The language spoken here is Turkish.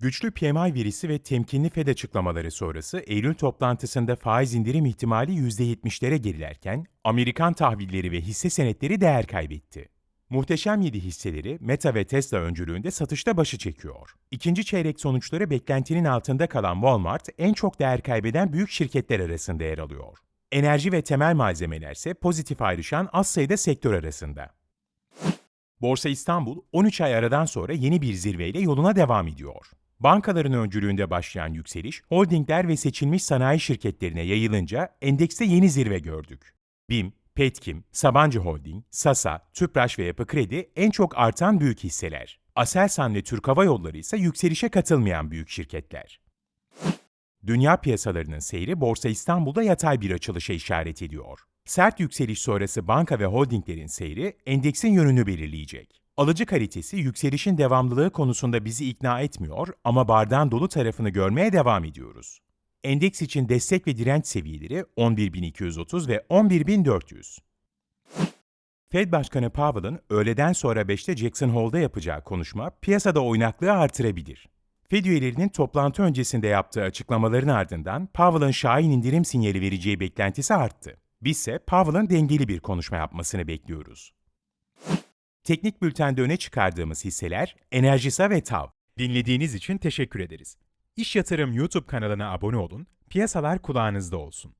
Güçlü PMI verisi ve temkinli Fed açıklamaları sonrası Eylül toplantısında faiz indirim ihtimali %70'lere gerilerken Amerikan tahvilleri ve hisse senetleri değer kaybetti. Muhteşem 7 hisseleri Meta ve Tesla öncülüğünde satışta başı çekiyor. İkinci çeyrek sonuçları beklentinin altında kalan Walmart en çok değer kaybeden büyük şirketler arasında yer alıyor. Enerji ve temel malzemeler ise pozitif ayrışan az sayıda sektör arasında. Borsa İstanbul 13 ay aradan sonra yeni bir zirveyle yoluna devam ediyor. Bankaların öncülüğünde başlayan yükseliş, holdingler ve seçilmiş sanayi şirketlerine yayılınca endekste yeni zirve gördük. BİM, Petkim, Sabancı Holding, Sasa, Tüpraş ve Yapı Kredi en çok artan büyük hisseler. Aselsan ve Türk Hava Yolları ise yükselişe katılmayan büyük şirketler. Dünya piyasalarının seyri Borsa İstanbul'da yatay bir açılışa işaret ediyor. Sert yükseliş sonrası banka ve holdinglerin seyri endeksin yönünü belirleyecek. Alıcı kalitesi yükselişin devamlılığı konusunda bizi ikna etmiyor ama bardağın dolu tarafını görmeye devam ediyoruz. Endeks için destek ve direnç seviyeleri 11.230 ve 11.400. Fed Başkanı Powell'ın öğleden sonra 5'te Jackson Hole'da yapacağı konuşma piyasada oynaklığı artırabilir. Fed üyelerinin toplantı öncesinde yaptığı açıklamaların ardından Powell'ın şahin indirim sinyali vereceği beklentisi arttı. Bizse Powell'ın dengeli bir konuşma yapmasını bekliyoruz. Teknik bültende öne çıkardığımız hisseler Enerjisa ve TAV. Dinlediğiniz için teşekkür ederiz. İş Yatırım YouTube kanalına abone olun, piyasalar kulağınızda olsun.